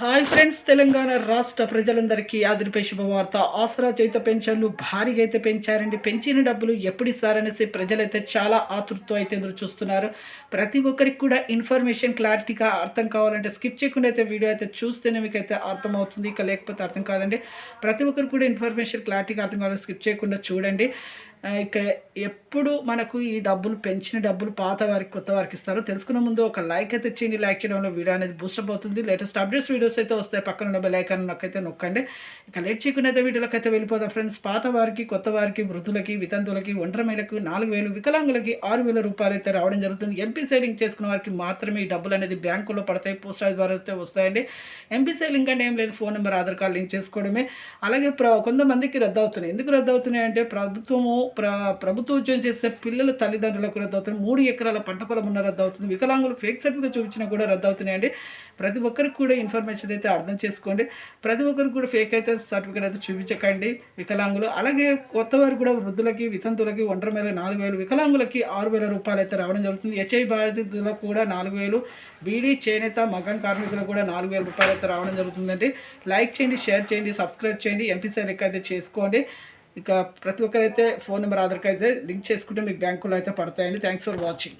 Hi friends Telangana రాష్ట్ర ప్రజలందరికీ ఆదిరిపై శుభవార్త. ఆసరా చేత పెన్షన్లు భారీగా అయితే పెంచారండి. పెంచిన డబ్బులు ఎప్పుడు ఇస్తారనేసి ప్రజలైతే చాలా ఆతృతతో అయితే ఎదురు చూస్తున్నారు. ప్రతి ఒక్కరికి కూడా ఇన్ఫర్మేషన్ క్లారిటీగా అర్థం కావాలంటే స్కిప్ చేయకుండా అయితే వీడియో అయితే చూస్తేనే మీకు అయితే అర్థమవుతుంది. ఇక లేకపోతే అర్థం కాదండి. ప్రతి ఒక్కరికి కూడా ఇన్ఫర్మేషన్ క్లారిటీగా అర్థం కావాలంటే స్కిప్ చేయకుండా చూడండి. ఇక్కడ ఇక ఎప్పుడు మనకు ఈ డబ్బులు పెంచిన డబ్బులు పాత వారికి కొత్త వారికి ఇస్తారో తెలుసుకునే ముందు ఒక లైక్ అయితే చేయండి లైక్ చేయడంలో వీడియో అనేది బూస్టప్ అవుతుంది. లేటెస్ట్ అప్డేట్స్ వీడియోస్ అయితే వస్తాయి. పక్కన ఉన్న లైక్ అని నొక్కైతే నొక్కండి. ఇక లేట్ చేయకుండా అయితే వీడియోలోకి అయితే వెళ్ళిపోదాం ఫ్రెండ్స్ పాత వారికి కొత్త వారికి వృద్ధులకి వితంతులకి ఒంటరిమేలకు నాలుగు వేలు వికలాంగులకి ఆరు వేల రూపాయలు అయితే రావడం జరుగుతుంది. ఎంపీ సేవింగ్ చేసుకున్న వారికి మాత్రమే ఈ డబ్బులు అనేది బ్యాంకులో పడతాయి. పోస్ట్ ఆఫీస్ ద్వారా అయితే వస్తాయండి. ఎంపీ సేవింగ్ అంటే ఏం లేదు. Phone number Aadhaar card link చేసుకోవడమే. అలాగే ప్ర కొంతమందికి రద్దు అవుతున్నాయి ఎందుకు రద్దు అవుతున్నాయి అంటే ప్రభుత్వము ప్ర ప్రభుత్వ ఉద్యోగం చేసే పిల్లల తల్లిదండ్రులకు రద్దు అవుతుంది. మూడు ఎకరాల పంట పొలం ఉన్న రద్దు అవుతుంది. వికలాంగులు ఫేక్ సర్టిఫికేట్ చూపించినా కూడా రద్దు అవుతున్నాయండి. ప్రతి ఒక్కరికి కూడా ఇన్ఫర్మేషన్ అయితే అర్థం చేసుకోండి. ప్రతి ఒక్కరికి కూడా ఫేక్ అయితే సర్టిఫికేట్ అయితే చూపించకండి. వికలాంగులు అలాగే కొత్త వారు కూడా వృద్ధులకి వితంతులకి ఒంటరి మేర నాలుగు వేలు వికలాంగులకి ఆరు వేల రూపాయలు అయితే రావడం జరుగుతుంది. హెచ్ఐ బాధితులకు కూడా నాలుగు వేలు బీడీ చేనేత మగన్ కార్మికులకు కూడా నాలుగు వేల రూపాయలు అయితే రావడం జరుగుతుందండి. లైక్ చేయండి షేర్ చేయండి సబ్స్క్రైబ్ చేయండి ఎంపీసీ లెక్క అయితే చేసుకోండి. ఇక ప్రతి ఒక్కరైతే ఫోన్ నెంబర్ ఆధార్ కార్డు అయితే లింక్ చేసుకుంటే మీకు బ్యాంకులో అయితే పడతాయండి. Thanks for watching